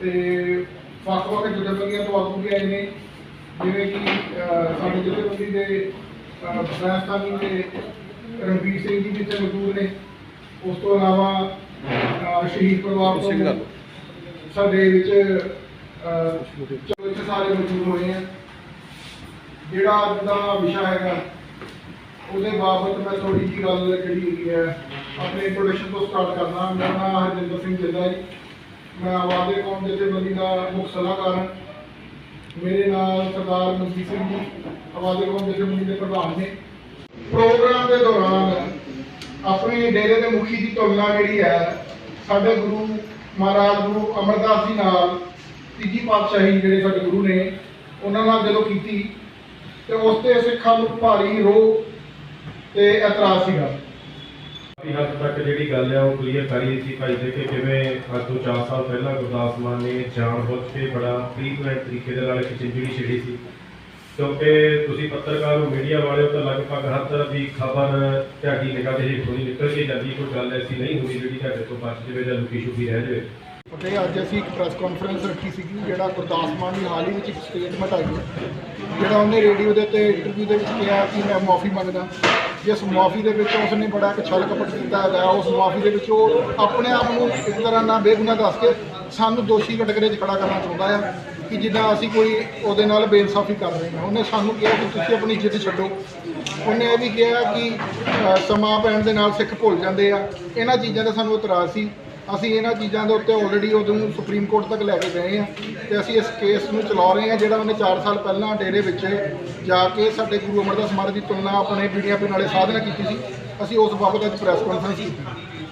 ਤੇ ਵੱਖ ਵੱਖ ਜਥੇਬੰਦੀਆਂ ਤੋਂ ਆਗੂ ਵੀ ਆਏ ਨੇ ਜਿਵੇਂ ਕਿ ਸਾਡੇ ਜਥੇਬੰਦੀ ਦੇ ਬ੍ਰਾਸਤਾਨੀ ਦੇ ਰਣਵੀਰ ਸਿੰਘ ਜੀ ਇੱਥੇ ਮੌਜੂਦ ਨੇ। ਉਸ ਤੋਂ ਇਲਾਵਾ ਸ਼ਹੀਦ ਪਰਿਵਾਰ ਤੋਂ ਸਾਡੇ ਵਿੱਚ ਇੱਥੇ ਸਾਰੇ ਮੌਜੂਦ ਹੋਏ ਆ। ਜਿਹੜਾ ਅੱਜ ਦਾ ਵਿਸ਼ਾ ਹੈਗਾ ਉਹਦੇ ਬਾਬਤ ਮੈਂ ਥੋੜੀ ਜੀ ਗੱਲ ਜਿਹੜੀ ਹੈਗੀ ਹੈ ਆਪਣੇ ਇੰਟਰੋਡਕਸ਼ਨ ਤੋਂ ਸਟਾਰਟ ਕਰਨਾ ਮੇਰਾ ਨਾਮ ਹਰਜਿੰਦਰ ਸਿੰਘ ਜਿੱਲਾ ਜੀ ਮੈਂ ਆਵਾਜ਼ੇ ਕੌਮ ਜਥੇਬੰਦੀ ਦਾ ਮੁੱਖ ਸਲਾਹਕਾਰ ਹਾਂ। ਮੇਰੇ ਨਾਲ ਸਰਦਾਰ ਮਨਜੀਤ ਸਿੰਘ ਜੀ, ਆਵਾਜ਼ੇ ਕੌਮ ਜਥੇਬੰਦੀ ਦੇ ਪ੍ਰਧਾਨ ਨੇ। ਪ੍ਰੋਗਰਾਮ ਦੇ ਦੌਰਾਨ ਆਪਣੇ ਡੇਰੇ ਦੇ ਮੁਖੀ ਦੀ ਤੁਲਨਾ ਜਿਹੜੀ ਹੈ, ਸਾਡੇ ਗੁਰੂ ਮਹਾਰਾਜ ਗੁਰੂ ਅਮਰਦਾਸ ਜੀ ਨਾਲ ਤੀਜੀ ਪਾਤਸ਼ਾਹੀ ਜਿਹੜੇ ਸਾਡੇ ਗੁਰੂ ਨੇ, ਉਹਨਾਂ ਨਾਲ ਜਦੋਂ ਕੀਤੀ, ਤੇ ਉਸ ਤੇ ਸਿੱਖਾਂ ਨੂੰ ਭਾਰੀ ਰੋਹ ਤੇ ਇਤਰਾਜ਼ ਸੀਗਾ। ਹੱਦ ਤੱਕ ਜਿਹੜੀ ਗੱਲ ਹੈ ਉਹ ਕਲੀਅਰ ਕਰੀ ਸੀ ਭਾਈ ਦੇ ਕਿ ਕਿਵੇਂ ਅੱਜ ਤੋਂ 4 ਸਾਲ ਪਹਿਲਾਂ ਗੁਰਦਾਸ ਮਾਨ ਨੇ ਜਾਣ ਬੁੱਝ ਕੇ ਬੜਾ ਪ੍ਰੀਪਲਾਨ ਤਰੀਕੇ ਦੇ ਨਾਲ ਇੱਕ ਚਿੰਜੜੀ ਛੇੜੀ ਸੀ। ਕਿਉਂਕਿ ਤੁਸੀਂ ਪੱਤਰਕਾਰ ਹੋ ਮੀਡੀਆ ਵਾਲੇ ਹੋ ਤਾਂ ਲਗਭਗ ਹਰ ਤਰ੍ਹਾਂ ਦੀ ਖਬਰ ਤੁਹਾਡੀ ਨਿਗਾਹ ਦੇ ਹੇਠੋਂ ਨਿਕਲ ਕੇ ਜਾਂਦੀ ਕੋਈ ਗੱਲ ਐਸੀ ਨਹੀਂ ਹੁੰਦੀ ਜਿਹੜੀ ਤੁਹਾਡੇ ਤੋਂ ਬਚ ਜਾਵੇ ਜਾਂ ਲੁਕੀ ਛੁਪੀ ਰਹਿ ਜਾਵੇ। ਅਤੇ ਅੱਜ ਅਸੀਂ ਇੱਕ ਪ੍ਰੈਸ ਕਾਨਫਰੰਸ ਰੱਖੀ ਸੀਗੀ, ਜਿਹੜਾ ਗੁਰਦਾਸ ਮਾਨ ਦੀ ਹਾਲ ਹੀ ਵਿੱਚ ਇੱਕ ਸਟੇਟਮੈਂਟ ਆਈ ਹੈ, ਜਿਹੜਾ ਉਹਨੇ ਰੇਡੀਓ ਦੇ ਉੱਤੇ ਇੰਟਰਵਿਊ ਦੇ ਵਿੱਚ ਕਿਹਾ ਕਿ ਮੈਂ ਮਾਫੀ ਮੰਗਦਾ। ਜਿਸ ਮਾਫੀ ਦੇ ਵਿੱਚ ਉਸਨੇ ਬੜਾ ਇੱਕ ਛਲ ਕਪਟ ਕੀਤਾ ਹੈਗਾ, ਉਸ ਮਾਫੀ ਦੇ ਵਿੱਚ ਉਹ ਆਪਣੇ ਆਪ ਨੂੰ ਇੱਕ ਤਰ੍ਹਾਂ ਨਾਲ ਬੇਗੁਨਾਹ ਦੱਸ ਕੇ ਸਾਨੂੰ ਦੋਸ਼ੀ ਕਟਕਰੇ 'ਚ ਖੜਾ ਕਰਨਾ ਚਾਹੁੰਦਾ ਆ ਕਿ ਜਿੱਦਾਂ ਅਸੀਂ ਕੋਈ ਉਹਦੇ ਨਾਲ ਬੇਇਨਸਾਫੀ ਕਰ ਰਹੇ ਹਾਂ। ਉਹਨੇ ਸਾਨੂੰ ਕਿਹਾ ਕਿ ਤੁਸੀਂ ਆਪਣੀ ਜਿੱਦ ਛੱਡੋ। ਉਹਨੇ ਇਹ ਵੀ ਕਿਹਾ ਕਿ ਸਮਾਂ ਪੈਣ ਦੇ ਨਾਲ ਸਿੱਖ ਭੁੱਲ ਜਾਂਦੇ ਆ। ਇਹਨਾਂ ਚੀਜ਼ਾਂ ਦਾ ਸਾਨੂੰ ਇਤਰਾਜ਼ ਸੀ। ਅਸੀਂ ਇਹਨਾਂ ਚੀਜ਼ਾਂ ਦੇ ਉੱਤੇ ਆਲਰੇਡੀ ਉਦੋਂ ਸੁਪਰੀਮ ਕੋਰਟ ਤੱਕ ਲੈ ਕੇ ਗਏ ਆ ਤੇ ਅਸੀਂ ਇਸ ਕੇਸ ਨੂੰ ਚਲਾ ਰਹੇ ਹਾਂ, ਜਿਹੜਾ ਉਹਨੇ 4 ਸਾਲ ਪਹਿਲਾਂ ਡੇਰੇ ਵਿੱਚ ਜਾ ਕੇ ਸਾਡੇ ਗੁਰੂ ਅਮਰਦਾਸ ਮਹਾਰਾਜ ਦੀ ਤੁਲਨਾ ਆਪਣੇ ਪੀੜੀਆਂ ਪੀਣ ਵਾਲੇ ਸਾਧਨਾ ਕੀਤੀ ਸੀ। ਅਸੀਂ ਉਸ ਬਾਬਤ ਅੱਜ ਪ੍ਰੈਸ ਕਾਨਫਰੰਸ ਕੀਤੀ।